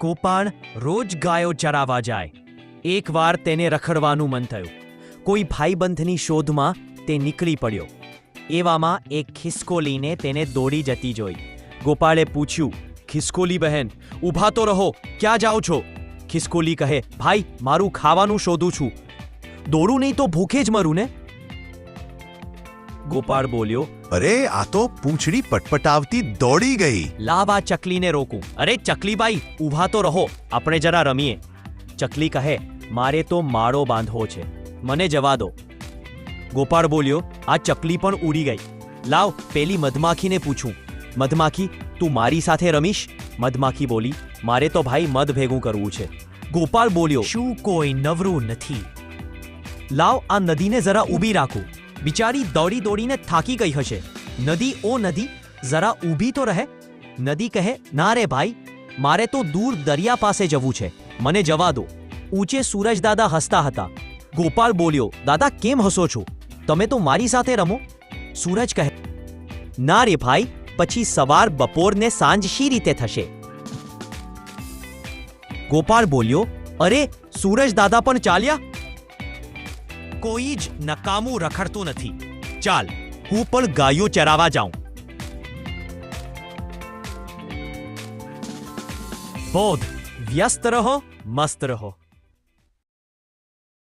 ગોપાળ રોજ ગાયો ચરાવા જાય. એકવાર તેને રખડવાનું મન થયું. કોઈ ભાઈબંધની શોધમાં તે નીકળી પડ્યો. એવામાં એક ખિસકોલીને તેને દોડી જતી જોઈ. ગોપાળે પૂછ્યું, ખિસકોલી બહેન, ઊભા તો રહો, ક્યાં જાઓ છો? ખિસકોલી કહે, ભાઈ, મારું ખાવાનું શોધું છું. દોડું નહીં તો ભૂખે જ મરું ને? ગોપાળ બોલ્યો અરે આ તો પૂંછડી પટપટાવતી દોડી ગઈ. લાવ આ ચકલીને રોકું. અરે ચકલીબાઈ ઊભા તો રહો. આપણે જરા રમીએ. ચકલી કહે મારે તો માળો બાંધવો છે. મને જવા દો. ગોપાળ બોલ્યો આ ચકલી પણ ઉડી ગઈ. લાવ પેલી મધમાખીને પૂછું. મધમાખી તું મારી સાથે રમીશ? મધમાખી બોલી મારે તો ભાઈ મધ ભેગું કરવું છે. ગોપાળ બોલ્યો શું કોઈ નવરું નથી. લાવ આ નદીને જરા ઊભી રાખું. બિચારી દોડી દોડીને થાકી ગઈ હશે. નદી, ઓ નદી, જરા ઊભી તો રહે. નદી કહે, ના રે ભાઈ, મારે તો દૂર દરિયા પાસે જવું છે. મને જવા દો. ઊંચે સૂરજદાદા હસતા હતા. ગોપાળ બોલ્યો, દાદા, કેમ હસો છો? તમે તો મારી સાથે રમો. સૂરજ કહે, ના રે ભાઈ, પછી સવાર બપોર ને સાંજ શી રીતે થશે? ગોપાળ બોલ્યો, અરે, સૂરજ દાદા પણ ચાલ્યા? કોઈ જ નકામું રખડતું નથી. ચાલ, હું પણ ગાયો ચરાવવા જાઉં. બોધ, વ્યસ્ત રહો, મસ્ત રહો.